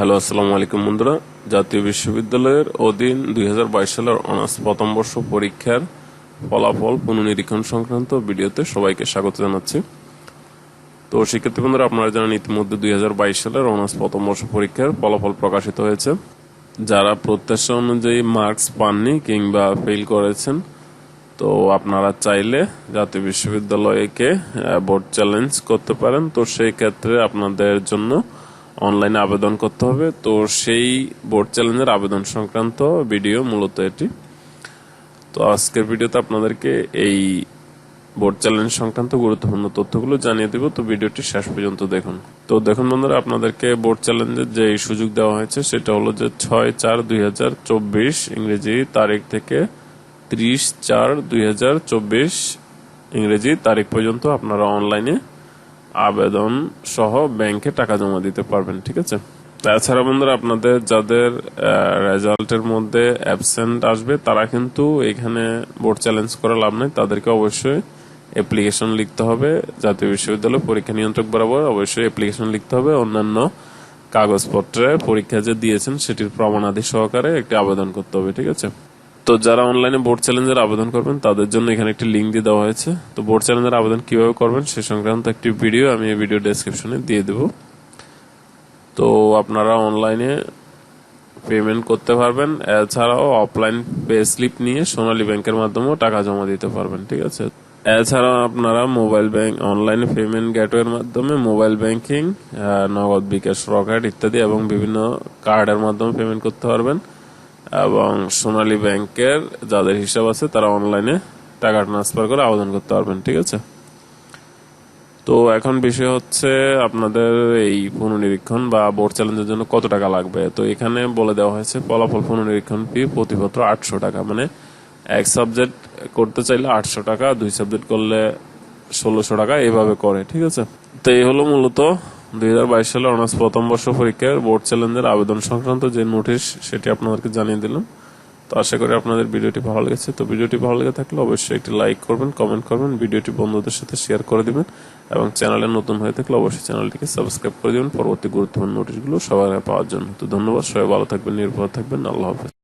Hello, আসসালামু আলাইকুম বন্ধুরা। জাতীয় বিশ্ববিদ্যালয়ের অধীন দুই হাজার বাইশ সালের অনার্স প্রথম বর্ষ পরীক্ষার ফলাফল পুনর্নিরীক্ষণ সংক্রান্ত ভিডিওতে সবাইকে স্বাগত জানাচ্ছি। তো শিক্ষার্থী বন্ধুরা, আপনারা জানেন ইতিমধ্যে দুই হাজার বাইশ সালের অনার্স প্রথম বর্ষ পরীক্ষার ফলাফল প্রকাশিত হয়েছে। যারা প্রত্যাশা অনুযায়ী মার্কস পাননি কিংবা ফেল করেছেন, তো আপনারা চাইলে জাতীয় বিশ্ববিদ্যালয়কে বোর্ড চ্যালেঞ্জ করতে পারেন। তো সেই ক্ষেত্রে আপনাদের জন্য অনলাইনে আবেদন করতে হবে। তো সেই বোর্ড চ্যালেঞ্জের আবেদন সংক্রান্ত ভিডিও মূলত এটি। তো আজকের ভিডিওতে আপনাদেরকে এই বোর্ড চ্যালেঞ্জ সংক্রান্ত গুরুত্বপূর্ণ তথ্যগুলো জানিয়ে দেব। তো ভিডিওটি শেষ পর্যন্ত দেখুন। তো দেখুন বন্ধুরা, আপনাদেরকে বোর্ড চ্যালেঞ্জের যে সুযোগ দেওয়া হয়েছে, সেটা হলো যে ছয় চার দুই হাজার চব্বিশ ইংরেজি তারিখ থেকে ত্রিশ চার দুই হাজার চব্বিশ ইংরেজি তারিখ পর্যন্ত আপনারা অনলাইনে আবেদন সহ ব্যাংকে টাকা জমা দিতে পারবেন, ঠিক আছে? তাছাড়া বন্ধুরা, আপনাদের যাদের রেজাল্টের মধ্যে অ্যাবসেন্ট আসবে, তারা কিন্তু এখানে বোর্ড চ্যালেঞ্জ করা লাভ নাই। তাদেরকে অবশ্যই অ্যাপ্লিকেশন লিখতে হবে। জাতীয় বিশ্ববিদ্যালয় পরীক্ষা নিয়ন্ত্রক বরাবর অবশ্যই অ্যাপ্লিকেশন লিখতে হবে। অন্যান্য কাগজপত্রে পরীক্ষা যে দিয়েছেন, সেটির প্রমাণাদি সহকারে একটি আবেদন করতে হবে, ঠিক আছে? তো যারা অনলাইনে বোর্ড চ্যালেঞ্জের আবেদন করবেন, তাদের জন্য এখানে একটি লিঙ্ক দিয়ে দেওয়া হয়েছে। তো বোর্ড চ্যালেঞ্জের আবেদন কীভাবে করবেন সে সংক্রান্ত একটি ভিডিও আমি এই ভিডিও ডেসক্রিপশনে দিয়ে দেব। তো আপনারা অনলাইনে পেমেন্ট করতে পারবেন, এছাড়াও অফলাইন পে স্লিপ নিয়ে সোনালী ব্যাংকের মাধ্যমেও টাকা জমা দিতে পারবেন, ঠিক আছে? এছাড়াও আপনারা মোবাইল ব্যাংক অনলাইনে পেমেন্ট গেটওয়ের মাধ্যমে মোবাইল ব্যাংকিং নগদ বিকাশ, রকেট ইত্যাদি এবং বিভিন্ন কার্ডের মাধ্যমে পেমেন্ট করতে পারবেন। এবং সোনালী ব্যাংকের যাদের হিসাব আছে, তারা অনলাইনে টাকা ট্রান্সফার করে আবেদন করতে পারবেন, ঠিক আছে? তো এখন বিষয় হচ্ছে আপনাদের এই পুনর্নিরীক্ষণ বা বোর্ড চ্যালেঞ্জের জন্য কত টাকা লাগবে? তো এখানে বলে দেওয়া হয়েছে, ফলাফল পুনর্নিরীক্ষণ ফি প্রতিপত্র আটশো টাকা। মানে এক সাবজেক্ট করতে চাইলে আটশো টাকা, দুই সাবজেক্ট করলে ষোলোশো টাকা, এভাবে করে, ঠিক আছে? তো এই হলো মূলত দুই হাজার বাইশ সালে অনার্স প্রথম বর্ষ পরীক্ষার বোর্ড চ্যালেঞ্জের আবেদন সংক্রান্ত যে নোটিশ, সেটি আপনাদেরকে জানিয়ে দিলাম। তো আশা করি আপনাদের ভিডিওটি ভালো লেগেছে। তো ভিডিওটি ভালো লেগে থাকলে অবশ্যই একটি লাইক করবেন, কমেন্ট করবেন, ভিডিওটি বন্ধুদের সাথে শেয়ার করে দিবেন এবং চ্যানেলে নতুন হয়ে থাকলে অবশ্যই চ্যানেলটিকে সাবস্ক্রাইব করে দিবেন। পরবর্তী গুরুত্বপূর্ণ নোটিশগুলো সবার পাওয়ার জন্য। তো ধন্যবাদ, সবাই ভালো থাকবেন, নির্ভর থাকবেন। আল্লাহ হাফেজ।